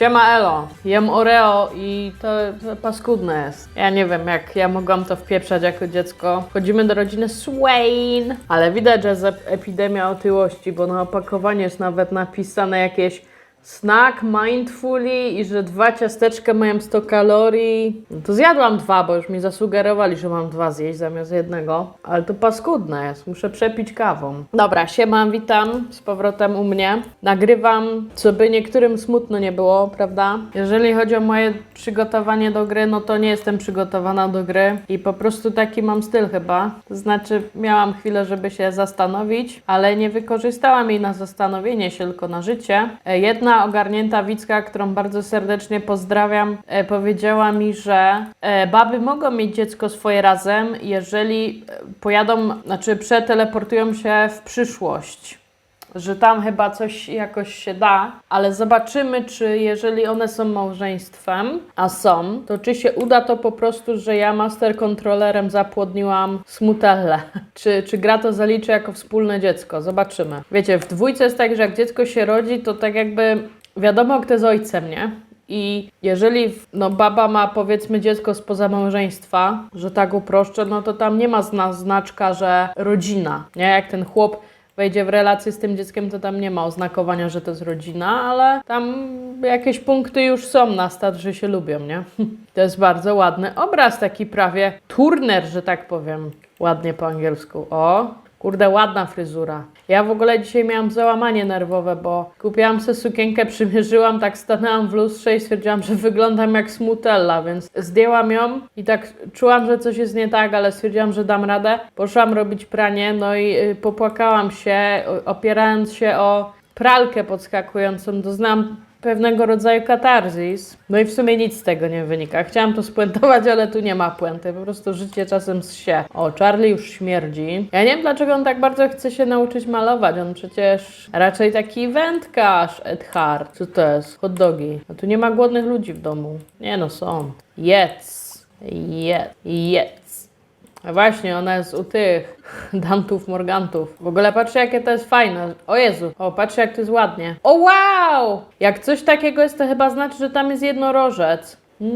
Siema Elo, jem Oreo i to, to paskudne jest. Ja nie wiem, jak ja mogłam to wpieprzać jako dziecko. Chodzimy do rodziny Swain, ale widać, że jest ep- epidemia otyłości, bo na opakowaniu jest nawet napisane jakieś snack mindfully i że dwa ciasteczka mają 100 kalorii. No to zjadłam dwa, bo już mi zasugerowali, że mam dwa zjeść zamiast jednego. Ale to paskudne jest, muszę przepić kawą. Dobra, siema, witam z powrotem u mnie. Nagrywam, co by niektórym smutno nie było, prawda? Jeżeli chodzi o moje przygotowanie do gry, no to nie jestem przygotowana do gry i po prostu taki mam styl chyba. To znaczy, miałam chwilę, żeby się zastanowić, ale nie wykorzystałam jej na zastanowienie się, tylko na życie. E, Jedna ogarnięta widzka, którą bardzo serdecznie pozdrawiam, e, powiedziała mi, że e, baby mogą mieć dziecko swoje razem, jeżeli e, pojadą, znaczy przeteleportują się w przyszłość że tam chyba coś jakoś się da, ale zobaczymy, czy jeżeli one są małżeństwem, a są, to czy się uda to po prostu, że ja master kontrolerem zapłodniłam smutelle. Czy, czy gra to zaliczy jako wspólne dziecko? Zobaczymy. Wiecie, w dwójce jest tak, że jak dziecko się rodzi, to tak jakby wiadomo, kto jest ojcem, nie? I jeżeli no, baba ma powiedzmy dziecko spoza małżeństwa, że tak uproszczę, no to tam nie ma zna znaczka, że rodzina. Nie? Jak ten chłop wejdzie w relację z tym dzieckiem, to tam nie ma oznakowania, że to jest rodzina, ale tam jakieś punkty już są na start, że się lubią, nie? To jest bardzo ładny obraz, taki prawie turner, że tak powiem. Ładnie po angielsku. O, Kurde, ładna fryzura. Ja w ogóle dzisiaj miałam załamanie nerwowe, bo kupiłam sobie sukienkę, przymierzyłam, tak stanęłam w lustrze i stwierdziłam, że wyglądam jak smutella, więc zdjęłam ją i tak czułam, że coś jest nie tak, ale stwierdziłam, że dam radę. Poszłam robić pranie, no i y, popłakałam się, opierając się o pralkę podskakującą. Doznałam pewnego rodzaju katarzis. No i w sumie nic z tego nie wynika. Chciałam to spuentować, ale tu nie ma puenty. Po prostu życie czasem się. O, Charlie już śmierdzi. Ja nie wiem, dlaczego on tak bardzo chce się nauczyć malować. On przecież raczej taki wędkarz, Ed Hart. Co to jest? Hot dogi. A tu nie ma głodnych ludzi w domu. Nie no, są. Jedz. Jedz. Jedz. Właśnie, ona jest u tych Dantów Morgantów. W ogóle patrzcie, jakie to jest fajne. O Jezu, o, patrzcie, jak to jest ładnie. O wow! Jak coś takiego jest, to chyba znaczy, że tam jest jednorożec.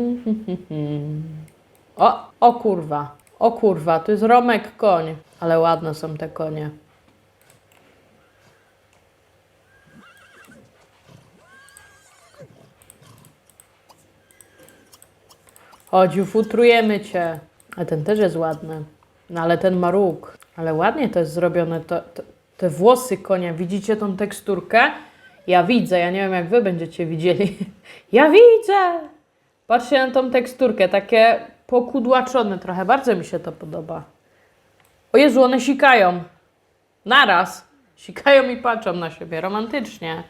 O, o kurwa. O kurwa, to jest Romek koń. Ale ładne są te konie. Chodź, ufutrujemy cię. A ten też jest ładny. No ale ten ma róg. Ale ładnie to jest zrobione. To, to, te włosy konia. Widzicie tą teksturkę? Ja widzę. Ja nie wiem, jak wy będziecie widzieli. Ja widzę! Patrzcie na tą teksturkę. Takie pokudłaczone trochę. Bardzo mi się to podoba. O Jezu, one sikają. Naraz. Sikają i patrzą na siebie. Romantycznie.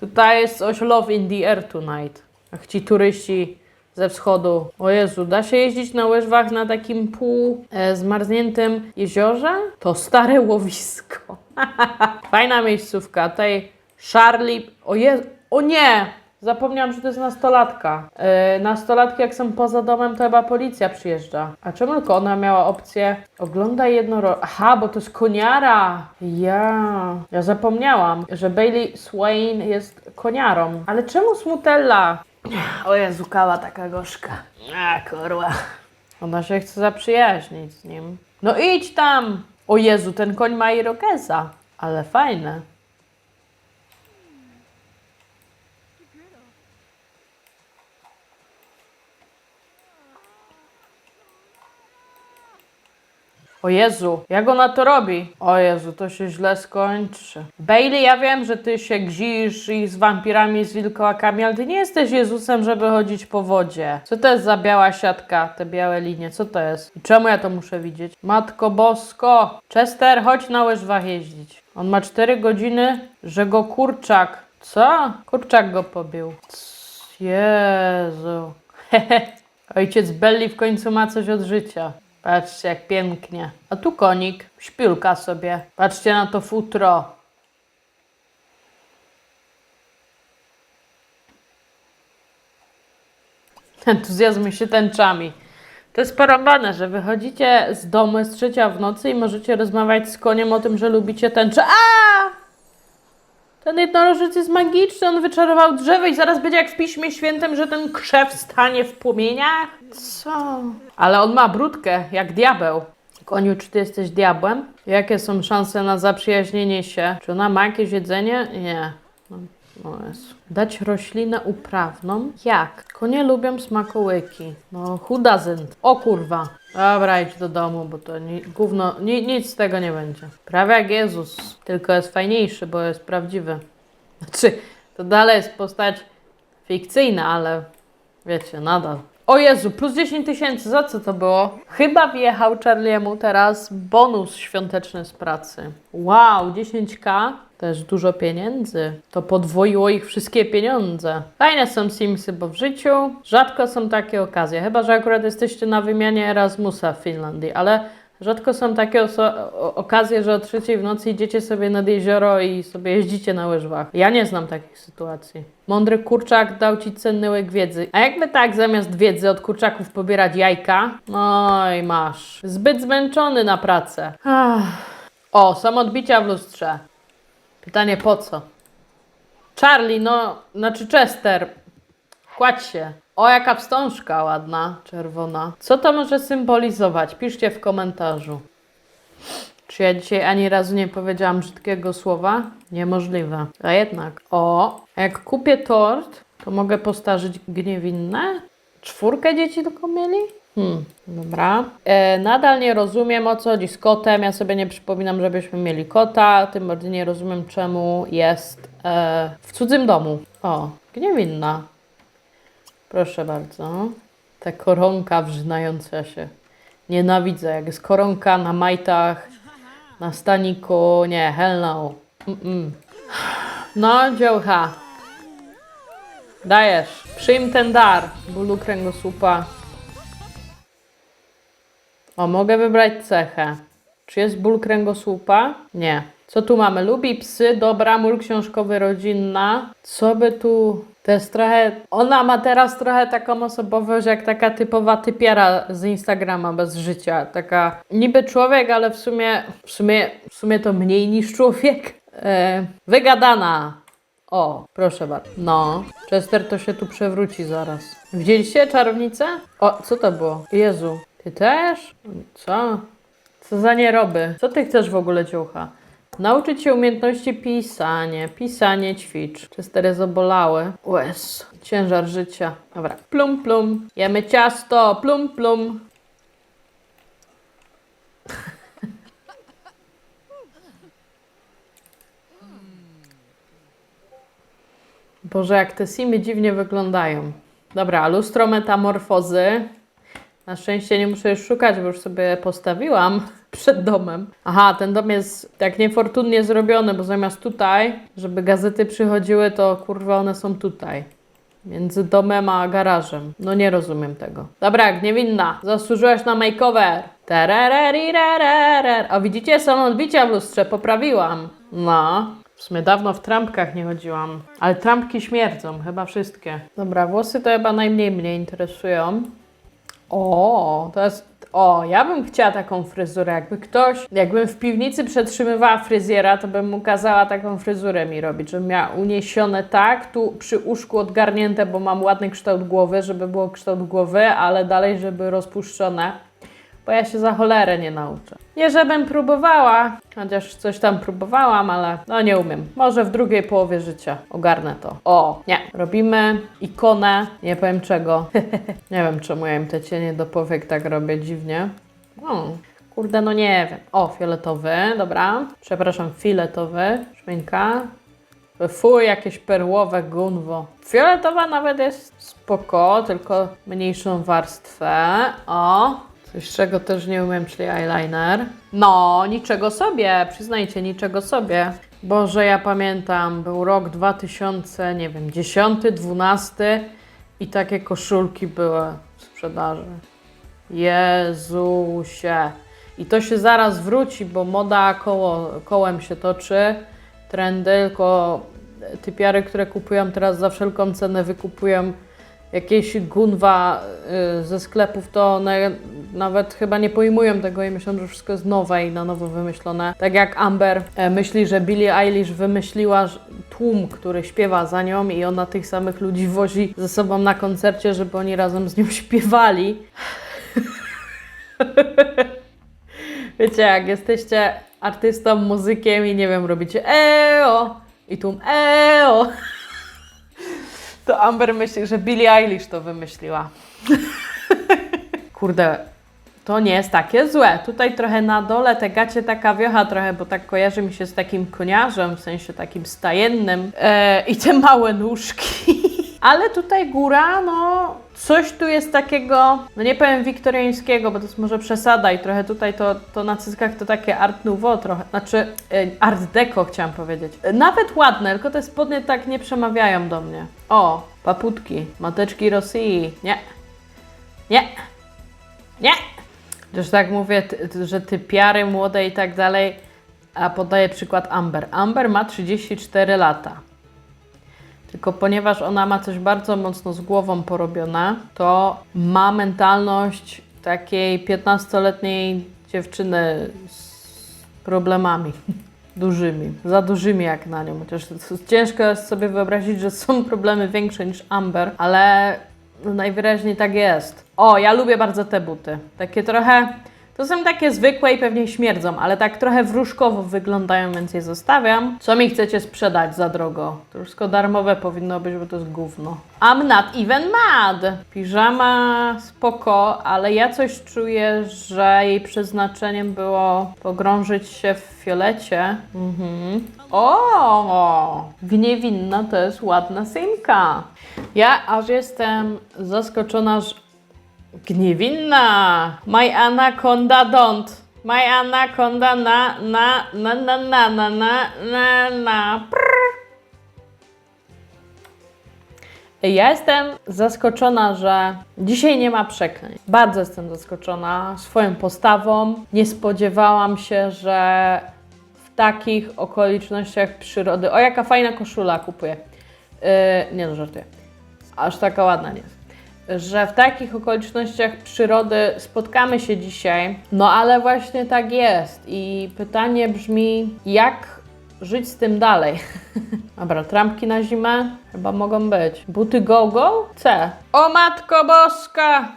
Tutaj jest coś love in the air tonight. Ach, ci turyści ze wschodu. O Jezu, da się jeździć na łyżwach na takim pół e, zmarzniętym jeziorze? To stare łowisko. Fajna miejscówka. Tutaj Charlie... O Jezu, o nie! Zapomniałam, że to jest nastolatka. Yy, nastolatki jak są poza domem, to chyba policja przyjeżdża. A czemu tylko ona miała opcję oglądaj jednoro... Aha, bo to jest koniara. Ja... Ja zapomniałam, że Bailey Swain jest koniarą. Ale czemu Smutella? O Jezu, kawa taka gorzka. A, kurwa. Ona się chce zaprzyjaźnić z nim. No idź tam! O Jezu, ten koń ma irokeza. Ale fajne. O Jezu, jak ona to robi? O Jezu, to się źle skończy. Bailey, ja wiem, że ty się gzisz i z wampirami, i z wilkołakami, ale ty nie jesteś Jezusem, żeby chodzić po wodzie. Co to jest za biała siatka, te białe linie? Co to jest? I czemu ja to muszę widzieć? Matko Bosko! Chester, chodź na łyżwach jeździć. On ma 4 godziny, że go kurczak... Co? Kurczak go pobił. Jezu. Ojciec Belli w końcu ma coś od życia. Patrzcie, jak pięknie. A tu konik, śpiulka sobie. Patrzcie na to futro. Entuzjazm się tęczami. To jest porąbane, że wychodzicie z domu, jest trzecia w nocy i możecie rozmawiać z koniem o tym, że lubicie tęczę. A! Ten jednorożec jest magiczny, on wyczarował drzewo i zaraz będzie jak w Piśmie Świętym, że ten krzew stanie w płomieniach? Co? Ale on ma brudkę, jak diabeł. Koniu, czy ty jesteś diabłem? Jakie są szanse na zaprzyjaźnienie się? Czy ona ma jakieś jedzenie? Nie. No jest. Dać roślinę uprawną? Jak? Konie lubią smakołyki. No, doesn't? O kurwa. Dobra, idź do domu, bo to ni, gówno, ni, nic z tego nie będzie. Prawie jak Jezus, tylko jest fajniejszy, bo jest prawdziwy. Znaczy, to dalej jest postać fikcyjna, ale wiecie, nadal. O Jezu, plus 10 tysięcy, za co to było? Chyba wjechał Charliemu teraz bonus świąteczny z pracy. Wow, 10k, też dużo pieniędzy. To podwoiło ich wszystkie pieniądze. Fajne są Simsy, bo w życiu rzadko są takie okazje. Chyba, że akurat jesteście na wymianie Erasmusa w Finlandii, ale Rzadko są takie okazje, że o trzeciej w nocy idziecie sobie nad jezioro i sobie jeździcie na łyżwach. Ja nie znam takich sytuacji. Mądry kurczak dał ci cenny łyk wiedzy. A jakby tak zamiast wiedzy od kurczaków pobierać jajka? No i masz. Zbyt zmęczony na pracę. Ach. O, są odbicia w lustrze. Pytanie po co? Charlie, no, znaczy Chester, Kładź się. O, jaka wstążka ładna, czerwona. Co to może symbolizować? Piszcie w komentarzu. Czy ja dzisiaj ani razu nie powiedziałam brzydkiego słowa? Niemożliwe. A jednak. O, jak kupię tort, to mogę postarzyć gniewinne? Czwórkę dzieci tylko mieli? Hmm, dobra. E, nadal nie rozumiem o co chodzi z kotem. Ja sobie nie przypominam, żebyśmy mieli kota. Tym bardziej nie rozumiem, czemu jest e, w cudzym domu. O, gniewinna. Proszę bardzo. Ta koronka wrzynająca się. Nienawidzę, jak jest koronka na majtach, na staniku. Nie, hell no. Mm-mm. No, dziołcha. Dajesz. Przyjm ten dar. Bólu kręgosłupa. O, mogę wybrać cechę. Czy jest ból kręgosłupa? Nie. Co tu mamy? Lubi psy, dobra, mól książkowy, rodzinna. Co by tu... To jest trochę... Ona ma teraz trochę taką osobowość jak taka typowa typiara z Instagrama bez życia. Taka niby człowiek, ale w sumie... W sumie, w sumie to mniej niż człowiek. E, wygadana. O, proszę bardzo. No, Chester to się tu przewróci zaraz. Widzieliście czarownicę? O, co to było? Jezu, ty też? Co? Co za nieroby? Co ty chcesz w ogóle, ciucha? Nauczyć się umiejętności pisanie. Pisanie ćwicz. Chester jest obolały. Łez. Ciężar życia. Dobra. Plum, plum. Jemy ciasto. Plum, plum. Boże, jak te simy dziwnie wyglądają. Dobra, lustro metamorfozy. Na szczęście nie muszę już szukać, bo już sobie postawiłam przed domem. Aha, ten dom jest tak niefortunnie zrobiony, bo zamiast tutaj, żeby gazety przychodziły, to kurwa one są tutaj. Między domem a garażem. No nie rozumiem tego. Dobra, niewinna. Zasłużyłaś na makeover. A widzicie, są odbicia w lustrze. Poprawiłam. No. W sumie dawno w trampkach nie chodziłam. Ale trampki śmierdzą. Chyba wszystkie. Dobra, włosy to chyba najmniej mnie interesują. O, to jest. O, ja bym chciała taką fryzurę. Jakby ktoś, jakbym w piwnicy przetrzymywała fryzjera, to bym mu kazała taką fryzurę mi robić, żebym miała uniesione tak, tu przy uszku odgarnięte, bo mam ładny kształt głowy, żeby było kształt głowy, ale dalej, żeby rozpuszczone, bo ja się za cholerę nie nauczę. Nie, żebym próbowała, chociaż coś tam próbowałam, ale no nie umiem. Może w drugiej połowie życia ogarnę to. O, nie. Robimy ikonę, nie powiem czego. nie wiem, czemu ja im te cienie do powiek tak robię dziwnie. O, kurde, no nie wiem. O, fioletowy, dobra. Przepraszam, filetowy. Szminka. Fuj, jakieś perłowe gunwo. Fioletowa nawet jest spoko, tylko mniejszą warstwę. O, coś czego też nie umiem, czyli eyeliner. No, niczego sobie, przyznajcie, niczego sobie. Boże, ja pamiętam, był rok 2000, nie wiem, 10, 12 i takie koszulki były w sprzedaży. Jezusie. I to się zaraz wróci, bo moda koło, kołem się toczy. Trendy, tylko typiary, które kupują teraz za wszelką cenę, wykupują jakieś gunwa y, ze sklepów, to one nawet chyba nie pojmują tego i myślą, że wszystko jest nowe i na nowo wymyślone. Tak jak Amber e, myśli, że Billie Eilish wymyśliła tłum, który śpiewa za nią i ona tych samych ludzi wozi ze sobą na koncercie, żeby oni razem z nią śpiewali. Wiecie, jak jesteście artystą, muzykiem i nie wiem, robicie EO i tłum EO, to Amber myśli, że Billie Eilish to wymyśliła. Kurde, to nie jest takie złe. Tutaj trochę na dole te gacie taka wiocha trochę, bo tak kojarzy mi się z takim koniarzem, w sensie takim stajennym e, i te małe nóżki. Ale tutaj góra, no coś tu jest takiego, no nie powiem wiktoriańskiego, bo to jest może przesada i trochę tutaj to, to na cyckach to takie art nouveau trochę, znaczy e, art deco chciałam powiedzieć. E, Nawet ładne, tylko te spodnie tak nie przemawiają do mnie. O, paputki, mateczki Rosji, nie, nie, nie. Też tak mówię, ty, że ty piary młode i tak dalej, a podaję przykład Amber. Amber ma 34 lata. Tylko ponieważ ona ma coś bardzo mocno z głową porobione, to ma mentalność takiej 15-letniej dziewczyny z problemami dużymi, za dużymi jak na nią. Chociaż ciężko jest sobie wyobrazić, że są problemy większe niż Amber, ale no najwyraźniej tak jest. O, ja lubię bardzo te buty. Takie trochę. To są takie zwykłe i pewnie śmierdzą, ale tak trochę wróżkowo wyglądają, więc je zostawiam. Co mi chcecie sprzedać za drogo? To wszystko darmowe powinno być, bo to jest gówno. I'm not even mad! Piżama spoko, ale ja coś czuję, że jej przeznaczeniem było pogrążyć się w fiolecie. Mhm. O! Gniewinna to jest ładna synka. Ja aż jestem zaskoczona, że Gniewinna! My anaconda don't. My anaconda na, na, na, na, na, na, na, na, na. Ja jestem zaskoczona, że dzisiaj nie ma przekleństw. Bardzo jestem zaskoczona swoją postawą. Nie spodziewałam się, że w takich okolicznościach przyrody. O, jaka fajna koszula kupuję. Yy, nie no, żartuję. Aż taka ładna nie jest że w takich okolicznościach przyrody spotkamy się dzisiaj. No ale właśnie tak jest. I pytanie brzmi, jak żyć z tym dalej? Dobra, trampki na zimę chyba mogą być. Buty go-go? C. O Matko Boska!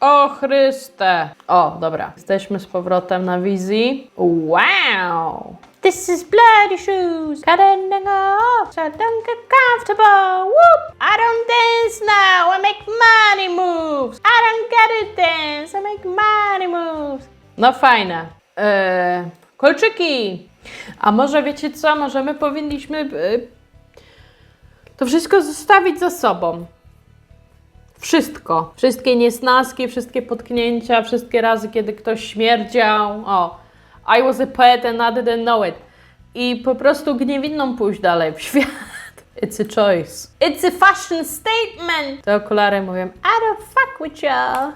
O Chryste! O, dobra. Jesteśmy z powrotem na wizji. Wow! This is bloody shoes. Go off, so don't get comfortable. Whoop! I don't dance now. I make money moves. I don't gotta dance. I make money moves. No fajne. Eee, kolczyki. A może wiecie co? Może my powinniśmy e, to wszystko zostawić za sobą. Wszystko. Wszystkie niesnaski, wszystkie potknięcia, wszystkie razy, kiedy ktoś śmierdział. O, I was a poet and I didn't know it. I po prostu gniewinną pójść dalej w świat. It's a choice. It's a fashion statement. Te okulary mówią, I don't fuck with you.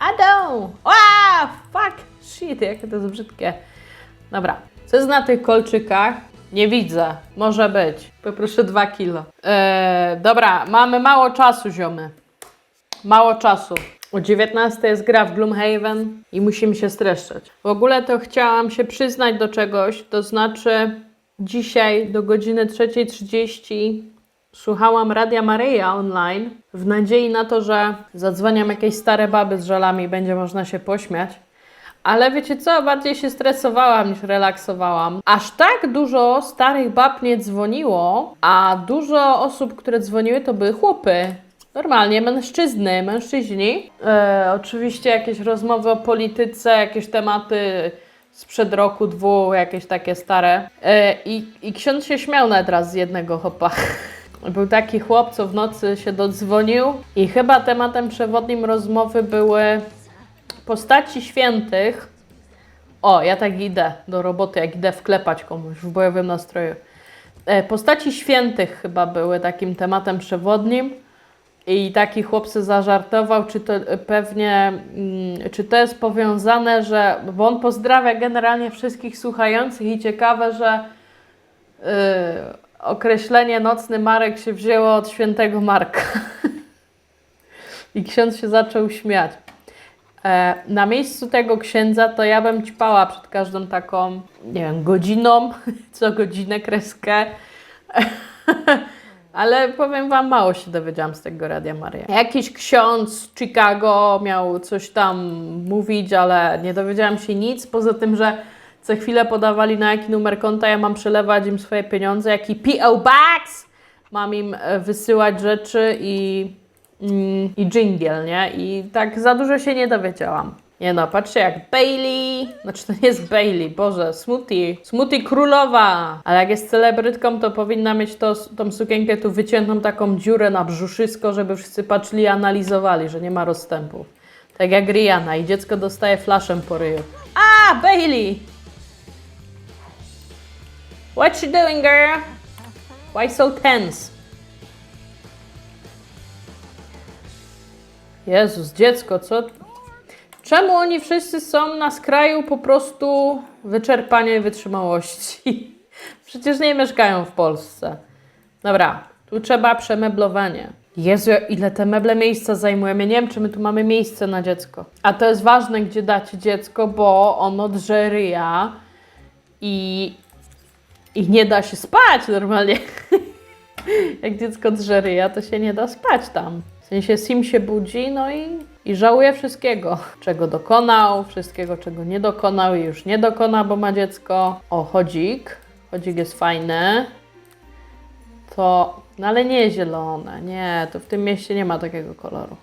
I don't. Wow, fuck. Shit, jakie to jest brzydkie. Dobra. Co jest na tych kolczykach? Nie widzę. Może być. Poproszę dwa kilo. Eee, dobra, mamy mało czasu, ziomy. Mało czasu. O 19 jest gra w Gloomhaven i musimy się streszczać. W ogóle to chciałam się przyznać do czegoś, to znaczy dzisiaj do godziny 3.30 słuchałam Radia Maryja online w nadziei na to, że zadzwonią jakieś stare baby z żalami i będzie można się pośmiać. Ale wiecie co, bardziej się stresowałam niż relaksowałam. Aż tak dużo starych bab nie dzwoniło, a dużo osób, które dzwoniły, to były chłopy. Normalnie, mężczyzny, mężczyźni. E, oczywiście jakieś rozmowy o polityce, jakieś tematy sprzed roku, dwóch, jakieś takie stare. E, i, I ksiądz się śmiał nawet raz z jednego chopa. Był taki chłop, co w nocy się dodzwonił i chyba tematem przewodnim rozmowy były postaci świętych. O, ja tak idę do roboty, jak idę wklepać komuś w bojowym nastroju. E, Postaci świętych chyba były takim tematem przewodnim. I taki chłopcy zażartował, czy to pewnie, mm, czy to jest powiązane, że, bo on pozdrawia generalnie wszystkich słuchających i ciekawe, że yy, określenie nocny Marek się wzięło od świętego Marka. I ksiądz się zaczął śmiać. E, na miejscu tego księdza to ja bym ćpała przed każdą taką, nie wiem, godziną, co godzinę kreskę. Ale powiem Wam, mało się dowiedziałam z tego Radia Maria. Jakiś ksiądz z Chicago miał coś tam mówić, ale nie dowiedziałam się nic, poza tym, że co chwilę podawali na jaki numer konta ja mam przelewać im swoje pieniądze, jaki P.O. Box mam im e, wysyłać rzeczy i, mm, i jingle, nie? I tak za dużo się nie dowiedziałam. Nie no, patrzcie jak Bailey, znaczy to nie jest Bailey, Boże, Smoothie, Smoothie królowa, ale jak jest celebrytką, to powinna mieć to, tą sukienkę tu wyciętą taką dziurę na brzuszysko, żeby wszyscy patrzyli i analizowali, że nie ma rozstępów. Tak jak Rihanna i dziecko dostaje flaszem po ryju. A, Bailey! What you doing, girl? Why so tense? Jezus, dziecko, co? Czemu oni wszyscy są na skraju po prostu wyczerpania i wytrzymałości? Przecież nie mieszkają w Polsce. Dobra, tu trzeba przemeblowanie. Jezu, ile te meble miejsca zajmują. Ja nie wiem, czy my tu mamy miejsce na dziecko. A to jest ważne, gdzie dacie dziecko, bo ono drze ryja i, i nie da się spać normalnie. Jak dziecko drze ryja, to się nie da spać tam. W sensie Sim się budzi, no i, i żałuje wszystkiego, czego dokonał, wszystkiego, czego nie dokonał i już nie dokona, bo ma dziecko. O, chodzik. Chodzik jest fajny. To, no ale nie zielone, nie, to w tym mieście nie ma takiego koloru.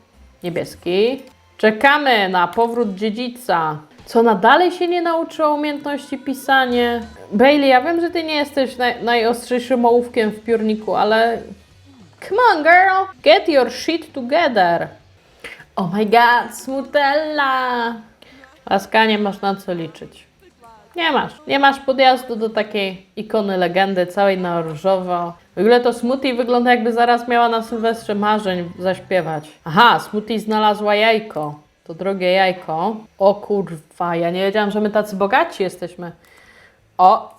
Niebieski. Czekamy na powrót dziedzica. Co, ona dalej się nie nauczyła umiejętności pisania? Bailey, ja wiem, że ty nie jesteś naj, najostrzejszym ołówkiem w piórniku, ale... Come on, girl! Get your shit together! Oh my god, smutella! Laska, nie masz na co liczyć. Nie masz. Nie masz podjazdu do takiej ikony legendy, całej na różowo. W ogóle to Smoothie wygląda jakby zaraz miała na Sylwestrze marzeń zaśpiewać. Aha, Smoothie znalazła jajko. To drogie jajko. O kurwa, ja nie wiedziałam, że my tacy bogaci jesteśmy. O!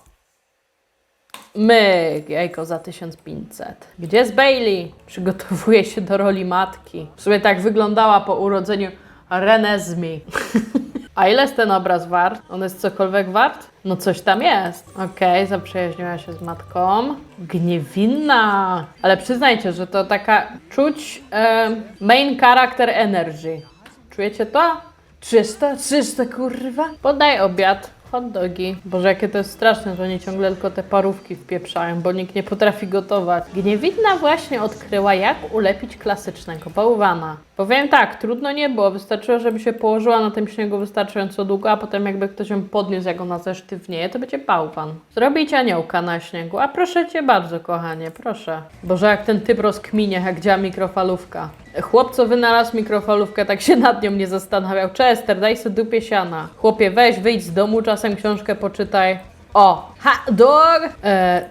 Myk, jajko za 1500. Gdzie jest Bailey? Przygotowuje się do roli matki. W sumie tak wyglądała po urodzeniu Renezmi. A ile jest ten obraz wart? On jest cokolwiek wart? No coś tam jest. Okej, zaprzyjaźniła się z matką. Gniewinna. Ale przyznajcie, że to taka czuć e, main character energy. Czujecie to? 300? 300 kurwa? Podaj obiad. Hot dogi. Boże, jakie to jest straszne, że oni ciągle tylko te parówki wpieprzają, bo nikt nie potrafi gotować. Gniewidna właśnie odkryła, jak ulepić klasycznego bałwana. Powiem tak, trudno nie było. Wystarczyło, żeby się położyła na tym śniegu wystarczająco długo, a potem jakby ktoś ją podniósł, jak ona zesztywnieje, to będzie bałwan. Zrobić aniołka na śniegu. A proszę Cię bardzo, kochanie, proszę. Boże, jak ten typ rozkminie, jak działa mikrofalówka. Chłop, co wynalazł mikrofalówkę, tak się nad nią nie zastanawiał. Chester, daj sobie dupie siana. Chłopie, weź, wyjdź z domu, czasem książkę poczytaj. O, ha, dog! E,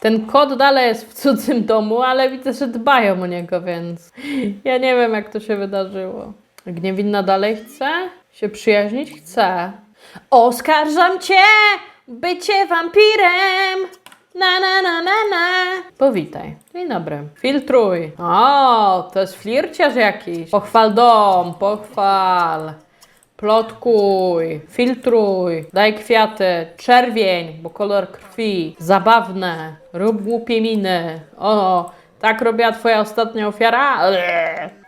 ten kot dalej jest w cudzym domu, ale widzę, że dbają o niego, więc ja nie wiem, jak to się wydarzyło. Gniewinna dalej chce się przyjaźnić? Chce. Oskarżam cię! Bycie wampirem! Na, na, na, na, na. Powitaj. Dzień dobry. Filtruj. O, to jest flirciarz jakiś. Pochwal dom, pochwal. Plotkuj, filtruj, daj kwiaty, czerwień, bo kolor krwi, zabawne, rób głupie miny. O, tak robiła twoja ostatnia ofiara?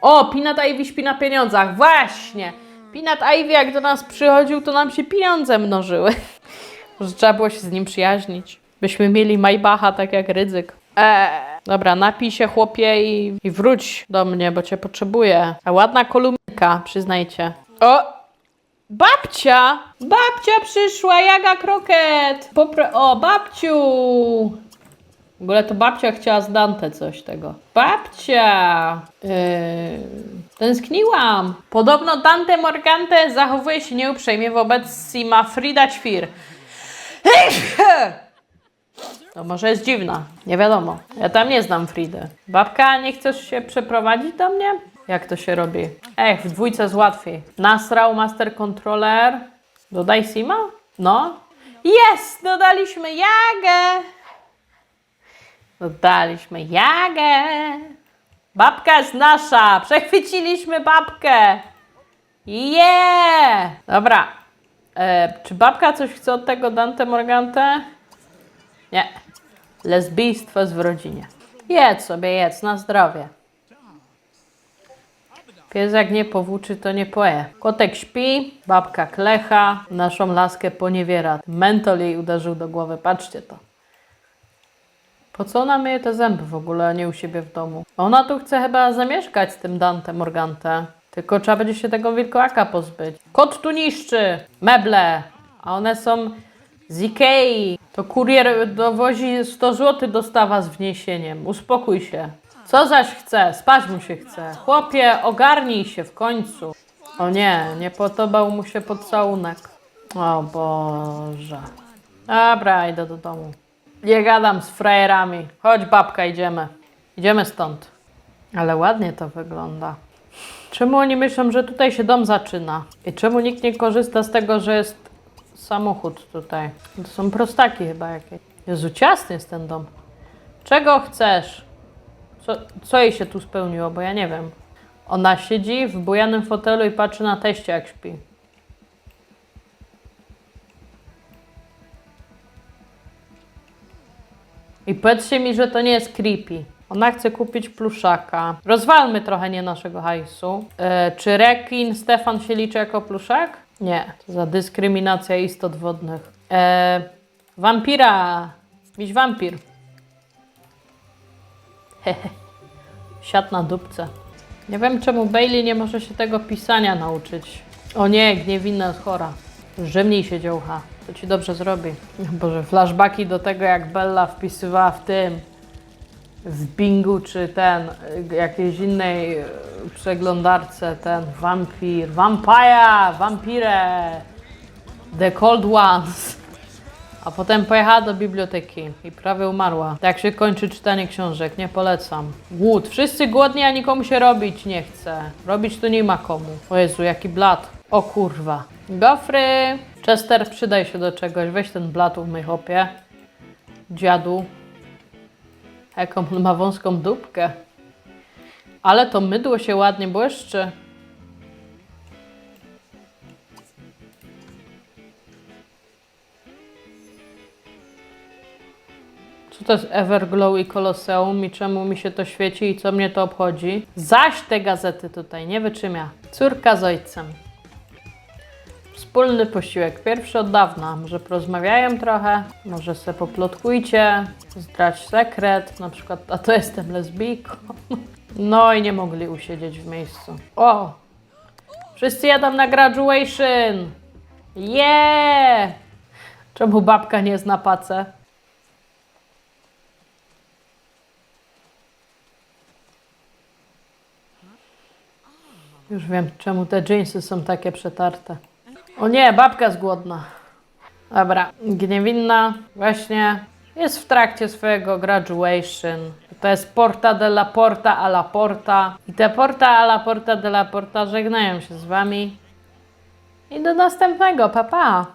O, Peanut Ivy śpi na pieniądzach, właśnie. Peanut Ivy jak do nas przychodził, to nam się pieniądze mnożyły. Może trzeba było się z nim przyjaźnić. Byśmy mieli Maybacha tak jak Rydzyk. Eee. Dobra, napij się chłopie i, i wróć do mnie, bo cię potrzebuję. A ładna kolumnka, przyznajcie. O, Babcia! Babcia przyszła, Jaga Kroket! Popra- o, babciu! W ogóle to babcia chciała z Dante coś tego. Babcia! Yy, tęskniłam. Podobno Dante Morgante zachowuje się nieuprzejmie wobec Sima Frida Ćwir. To może jest dziwna, nie wiadomo. Ja tam nie znam Fridy. Babka, nie chcesz się przeprowadzić do mnie? Jak to się robi? Ech, w dwójce jest łatwiej. Nasrał Master Controller. Dodaj Sima? No. Jest! Dodaliśmy Jagę! Dodaliśmy jagę. Babka jest nasza. Przechwyciliśmy babkę. Yeah! Dobra. E, czy babka coś chce od tego Dante Morgante? Nie. Lesbijstwo jest w rodzinie. Jedz sobie, jedz, na zdrowie. Pies jak nie powłóczy, to nie poje. Kotek śpi, babka klecha, naszą laskę poniewiera. Mentol jej uderzył do głowy, patrzcie to. Po co ona myje te zęby w ogóle, a nie u siebie w domu? Ona tu chce chyba zamieszkać z tym Dante Morgante. Tylko trzeba będzie się tego wilkołaka pozbyć. Kot tu niszczy meble, a one są z Ikei. To kurier dowozi 100 zł dostawa z wniesieniem. Uspokój się. Co zaś chce? Spać mu się chce. Chłopie, ogarnij się w końcu. O nie, nie podobał mu się pocałunek. O Boże. Dobra, idę do domu. Nie gadam z frajerami. Chodź babka, idziemy. Idziemy stąd. Ale ładnie to wygląda. Czemu oni myślą, że tutaj się dom zaczyna? I czemu nikt nie korzysta z tego, że jest samochód tutaj? To są prostaki chyba jakieś. Jezu, ciasny jest ten dom. Czego chcesz? Co, co jej się tu spełniło? Bo ja nie wiem. Ona siedzi w bujanym fotelu i patrzy na teście jak śpi. I powiedzcie mi, że to nie jest creepy. Ona chce kupić pluszaka. Rozwalmy trochę nie naszego hajsu. E, czy rekin Stefan się liczy jako pluszak? Nie, to za dyskryminacja istot wodnych. E, wampira. Miś wampir. Hehe. Siad na dupce. Nie wiem, czemu Bailey nie może się tego pisania nauczyć. O nie, gniewinna jest chora. Rzymnij się dziołcha. To ci dobrze zrobi. Boże, flashbacki do tego, jak Bella wpisywała w tym, w Bingu, czy ten, y, jakiejś innej y, przeglądarce, ten wampir, vampire, vampire, the cold ones. A potem pojechała do biblioteki i prawie umarła. Tak się kończy czytanie książek, nie polecam. Głód. Wszyscy głodni, a nikomu się robić nie chce. Robić tu nie ma komu. O Jezu, jaki blat. O kurwa. Gofry. Chester, przydaj się do czegoś. Weź ten blat umyj hopie. Dziadu. Jaką ma wąską dupkę. Ale to mydło się ładnie błyszczy. Co to jest Everglow i Koloseum i czemu mi się to świeci i co mnie to obchodzi? Zaś te gazety tutaj nie wytrzymia. Córka z ojcem. Wspólny posiłek, pierwszy od dawna. Może porozmawiają trochę, może se poplotkujcie, zdrać sekret, na przykład, a to jestem lesbijką. No i nie mogli usiedzieć w miejscu. O! Wszyscy jadą na graduation! Yeah! Czemu babka nie zna pace? Już wiem, czemu te jeansy są takie przetarte. O nie, babka jest głodna. Dobra, Gniewinna właśnie jest w trakcie swojego graduation. To jest Porta de la Porta a la Porta. I te Porta a la Porta de la Porta żegnają się z Wami. I do następnego, pa pa!